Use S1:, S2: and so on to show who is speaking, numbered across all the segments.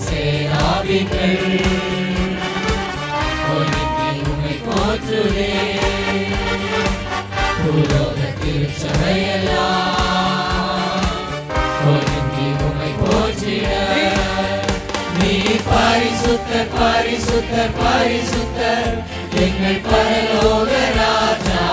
S1: சேராபிகள் உமை போற்றுதே பூலோக திருச்சபையெல்லாம் உமை போற்றிட நீ பரிசுத்தர் பரிசுத்தர் பரிசுத்தர் எங்கள் பரலோக ராஜா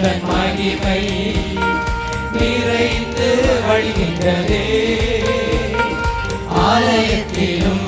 S1: உந்தன் மகிமை நிறைந்து வழிகின்றதே. ஆலயத்திலும்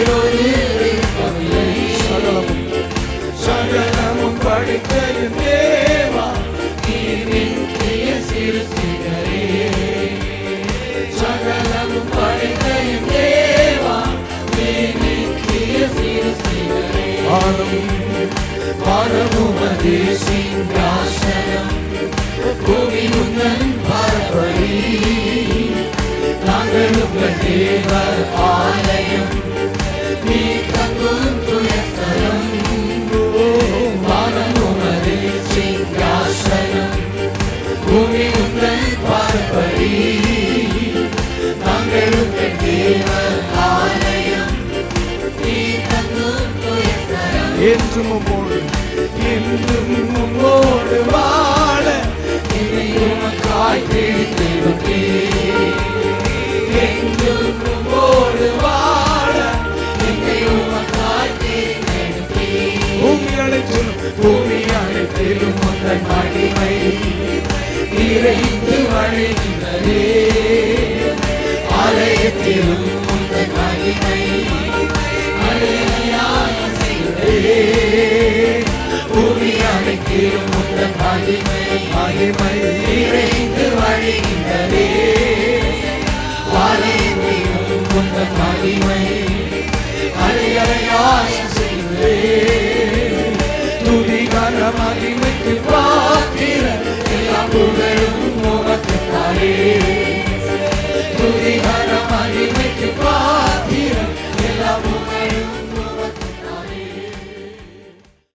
S1: வானமுமது சிங்காசனம் பூமி உந்தன் பார்ப்படி நாங்கள் உங்கள் தேவ ஆலயம் நீ தங்கும் துயஸ்தலம் வானமுமது சிங்காசனம் பூமி உந்தன் பார்ப்படி நாங்கள் உங்கள் தேவ ஆலயம் நீ தங்கும்
S2: என்றும் உம்மோடு என்றும் உம்மோடு வாழ
S1: என்னை உமக்காய் பிடித்திருப்பேன். என்றும் உம்மோடு வாழ உமக்காய்
S2: பூமி
S1: பூமி மகிமை நிறைந்து ஆலயத்திலும் மகிமை மகிமை
S2: மகிமை
S1: நிறைந்து வழிகின்றதே ஆலயத்திலும் மகிமை